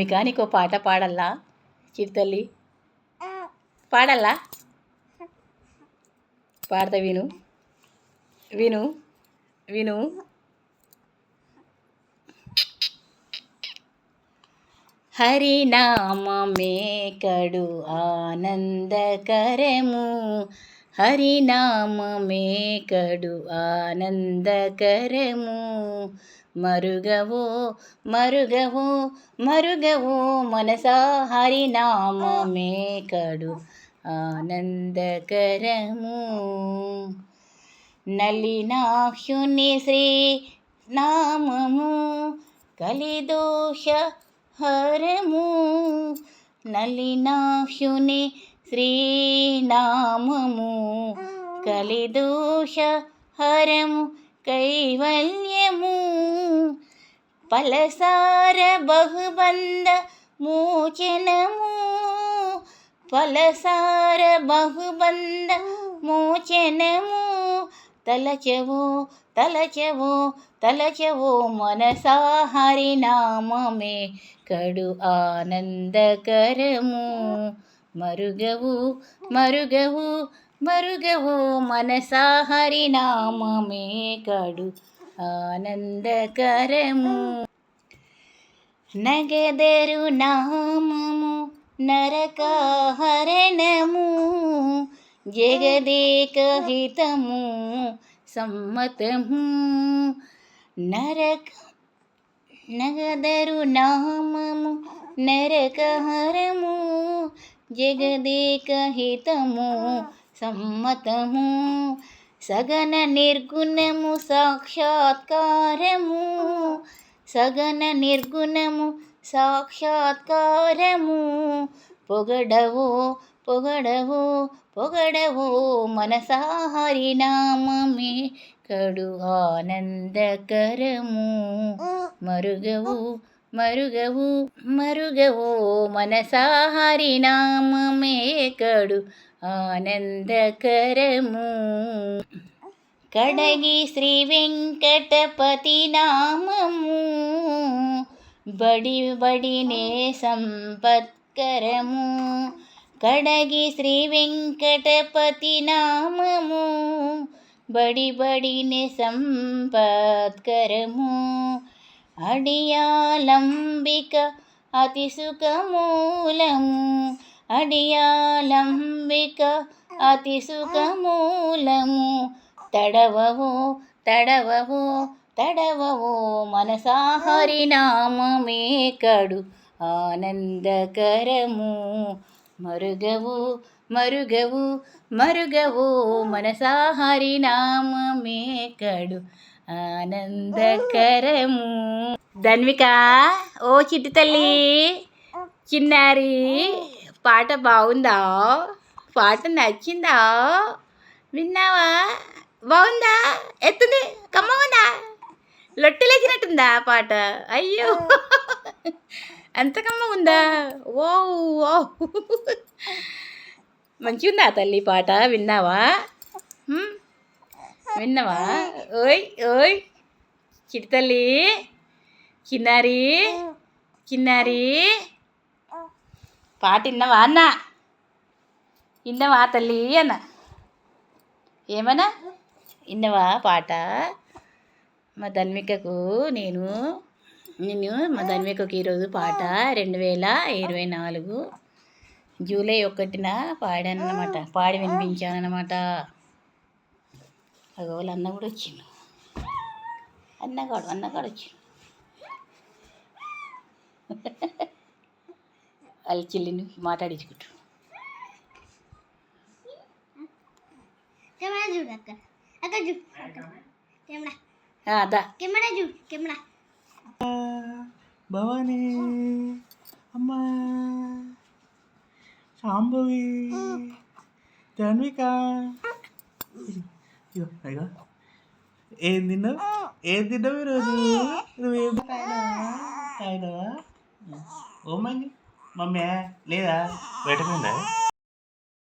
మీకా నీకో పాట పాడల్లా? చిరుతల్లి పాడల్లా? పాడతా విను. విను. విను. హరినామమే కడు ఆనందకరము. హరినామమే కడు ఆనందకరము. మరుగవో మరుగవో మరుగవో మనసా హరినామమే కడు ఆనందకరము నలినాహ్యుని శ్రీ నామము కలిదోష హరము నలినాహ్యుని శ్రీనామము కలిదోష హరము కైవల్యము పలసార బహుబంద మోచనము. పలసార బహుబంద మోచనము. తలచవో తలచవో తలచవో మనసా హరినామమే కడు ఆనందకరము. మరుగవు మరుగవు మరుగవో మనసా హరినామమే కడు ఆనందకరము. నగదరు నామము నరకాహరణము. జగదేకహితము సమ్మతము. నరక నగదరు నామము నరకహరము జగదేకహితము సమ్మతము. సగన నిర్గుణము సాక్షాత్కారము. సగన నిర్గుణము సాక్షాత్కారము. పొగడవో పొగడవో పొగడవో మనసాహరి నామమే కడు ఆనందకరము. మరుగవు మరుగవు మరుగవు మనసాహారి హరినామమే ఆనందకరము. కడగి శ్రీ వెంకటపతి నామము. బడి బడినే సంపత్కరము. కడగి శ్రీ వెంకటపతి నామము. బడి బడినే సంపత్కరము. అడియాలంబిక అతి సుఖమూలము. అడియాలంబిక అతి సుఖమూలము. తడవవో తడవవో తడవవో మనసా హరినామమే ఆనందకరము. మరుగవు మరుగవు మరుగవు మనసా హరినామమే ఆనందకరము. ధన్విక ఓ చిట్టి తల్లి చిన్నారి పాట బాగుందా? పాట నచ్చిందా? విన్నావా? బాగుందా? ఎత్తుంది? కమ్మ ఉందా లొట్టలేసినట్టుందా పాట? అయ్యో. అంత ఉందా ఓ ఓ మంచిగుందా తల్లి పాట? విన్నావా? విన్నావా? ఓయ్ ఓయ్. చిటితల్లి చిన్నారి చిన్నారి. పాట విన్నావా అన్న? విన్నావా తల్లి అన్న? ఏమన్నా? విన్నవా పాట? మా ధన్మికకు నేను నేను మా ధన్మికకు ఈరోజు పాట రెండు వేల ఇరవై నాలుగు జూలై ఒకటిన పాడానమాట పాడి వినిపించానమాట అగో వాళ్ళ అన్న కూడా వచ్చిండు అన్నగాడు అన్నగాడు వచ్చిండు వాళ్ళ చెల్లిని మాట్లాడించుకుంటారు కెమెరా చూడు అక్క అక్క చూడు కెమెరా అదా కెమెరా చూడు కెమెరా భవానీ అమ్మా శాంభవి ధన్విక ఇగో ఏం తిన్నావు? ఏం తిన్నావు ఈరోజు? నువ్వేం తాగినావా తాగినావా ఓ మమ్మీ మమ్మీ లేదా? బయట పోయిందా?